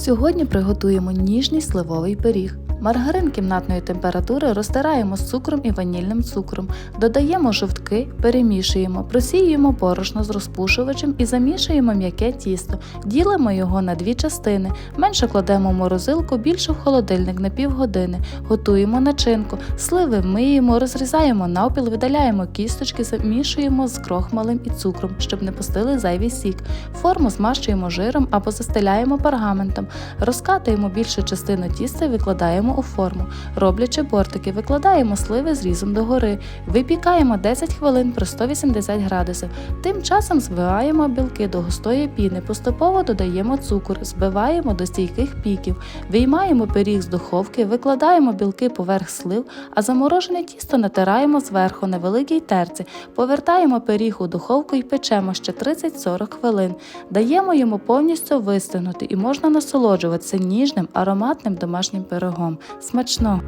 Сьогодні приготуємо ніжний сливовий пиріг. Маргарин кімнатної температури розтираємо з цукром і ванільним цукром, додаємо жовтки, перемішуємо, просіюємо борошно з розпушувачем і замішуємо м'яке тісто. Ділимо його на дві частини. Менше кладемо в морозилку, більше в холодильник на півгодини. Готуємо начинку. Сливи миємо, розрізаємо навпіл, видаляємо кісточки, замішуємо з крохмалем і цукром, щоб не пустили зайвий сік. Форму змащуємо жиром або застеляємо пергаментом. Розкатуємо більшу частину тіста і викладаємо у форму. Роблячи бортики, викладаємо сливи зрізом догори. Випікаємо 10 хвилин при 180 градусів. Тим часом збиваємо білки до густої піни, поступово додаємо цукор, збиваємо до стійких піків, виймаємо пиріг з духовки, викладаємо білки поверх слив, а заморожене тісто натираємо зверху на великій терці, повертаємо пиріг у духовку і печемо ще 30-40 хвилин. Даємо йому повністю вистигнути і можна насолоджуватися ніжним ароматним домашнім пирогом. Смачно!